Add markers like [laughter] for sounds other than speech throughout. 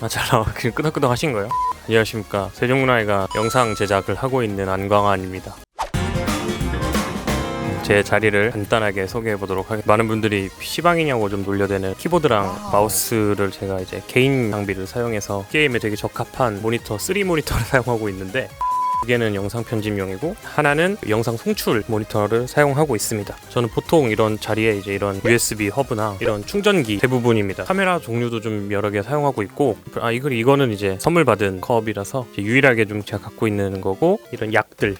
아, 잘 나와. 그냥 끄덕끄덕 하신 거예요? 안녕하십니까. 세종문화회가 영상 제작을 하고 있는 안광환입니다. 제 자리를 간단하게 소개해 보도록 하겠습니다. 많은 분들이 PC방이냐고 좀 놀려대는 키보드랑 마우스를 제가 이제 개인 장비를 사용해서 게임에 되게 적합한 모니터 3 모니터를 [laughs] 사용하고 있는데 두 개는 영상 편집용이고 하나는 영상 송출 모니터를 사용하고 있습니다. 저는 보통 이런 자리에 이제 이런 USB 허브나 이런 충전기 대부분입니다. 카메라 종류도 좀 여러 개 사용하고 있고 아 이거 이거는 이제 선물 받은 컵이라서 유일하게 좀 제가 갖고 있는 거고 이런 약들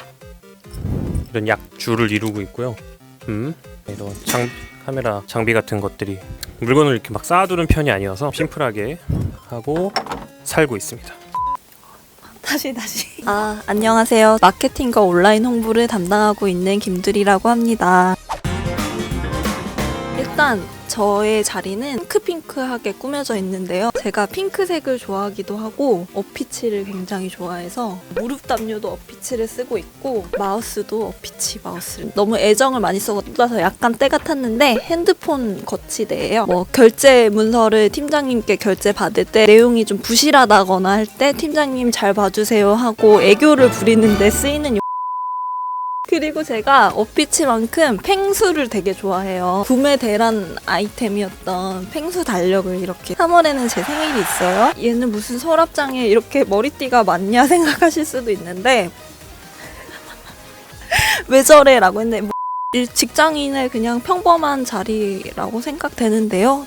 이런 약 줄을 이루고 있고요. 음 이런 장 카메라 장비 같은 것들이 물건을 이렇게 막 쌓아두는 편이 아니어서 심플하게 하고 살고 있습니다. 다시 다시. 아 안녕하세요. 마케팅과 온라인 홍보를 담당하고 있는 김두리라고 합니다. 일단 저의 자리는 핑크핑크하게 꾸며져 있는데요. 제가 핑크색을 좋아하기도 하고 어피치를 굉장히 좋아해서 무릎 담요도 어피치를 쓰고 있고 마우스도 어피치 마우스를 너무 애정을 많이 써서 약간 때가 탔는데 핸드폰 거치대예요. 뭐 결제 문서를 팀장님께 결제 받을 때 내용이 좀 부실하다거나 할 때 팀장님 잘 봐주세요 하고 애교를 부리는데 쓰이는 그리고 제가 어피치만큼 펭수를 되게 좋아해요. 구매 대란 아이템이었던 펭수 달력을 이렇게 3월에는 제 생일이 있어요. 얘는 무슨 서랍장에 이렇게 머리띠가 많냐 [laughs] 생각하실 수도 있는데 [laughs] 왜 저래? 라고 했는데 뭐 일- 직장인의 그냥 평범한 자리라고 생각되는데요.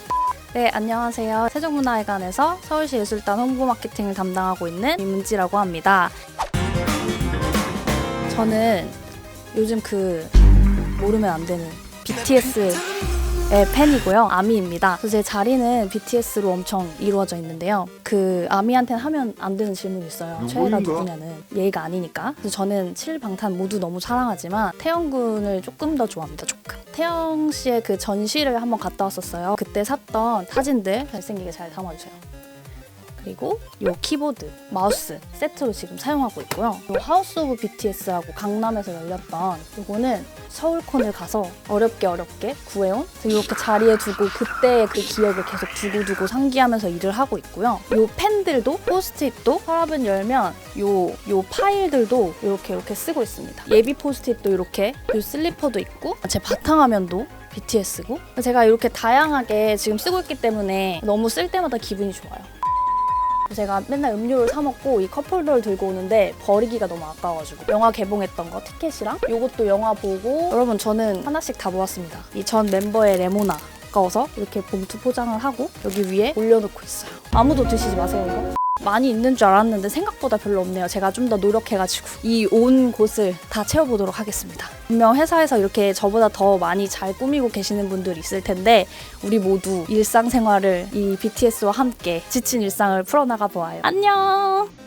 네, 안녕하세요. 세종문화회관에서 서울시 예술단 홍보 마케팅을 담당하고 있는 이문지라고 합니다. 저는 요즘 그 모르면 안 되는 BTS의 팬이고요. 아미입니다. 그래서 제 자리는 BTS로 엄청 이루어져 있는데요. 그 아미한테는 하면 안 되는 질문이 있어요. 최애가 누구냐는 예의가 아니니까. 그래서 저는 7방탄 모두 너무 사랑하지만 태영 군을 조금 더 좋아합니다. 조금. 태영 씨의 그 전시를 한번 갔다 왔었어요. 그때 샀던 사진들 잘생기게 잘 담아주세요. 그리고 요 키보드, 마우스 세트로 지금 사용하고 있고요. 요 하우스 오브 BTS라고 강남에서 열렸던 요거는 서울콘을 가서 어렵게 어렵게 구해온 이렇게 자리에 두고 그때의 그 기억을 계속 두고두고 상기하면서 일을 하고 있고요. 요 펜들도 포스트잇도 서랍은 열면 요, 요 파일들도 이렇게 이렇게 쓰고 있습니다. 예비 포스트잇도 이렇게 요 슬리퍼도 있고 제 바탕화면도 BTS고 제가 이렇게 다양하게 지금 쓰고 있기 때문에 너무 쓸 때마다 기분이 좋아요. 제가 맨날 음료를 사 먹고 이 컵홀더를 들고 오는데 버리기가 너무 아까워가지고 영화 개봉했던 거 티켓이랑 요것도 영화 보고 여러분 저는 하나씩 다 모았습니다. 이 전 멤버의 레모나 아까워서 이렇게 봉투 포장을 하고 여기 위에 올려놓고 있어요. 아무도 드시지 마세요 이거. 많이 있는 줄 알았는데 생각보다 별로 없네요. 제가 좀 더 노력해가지고 이 온 곳을 다 채워보도록 하겠습니다. 분명 회사에서 이렇게 저보다 더 많이 잘 꾸미고 계시는 분들이 있을 텐데 우리 모두 일상생활을 이 BTS와 함께 지친 일상을 풀어나가 보아요. 안녕!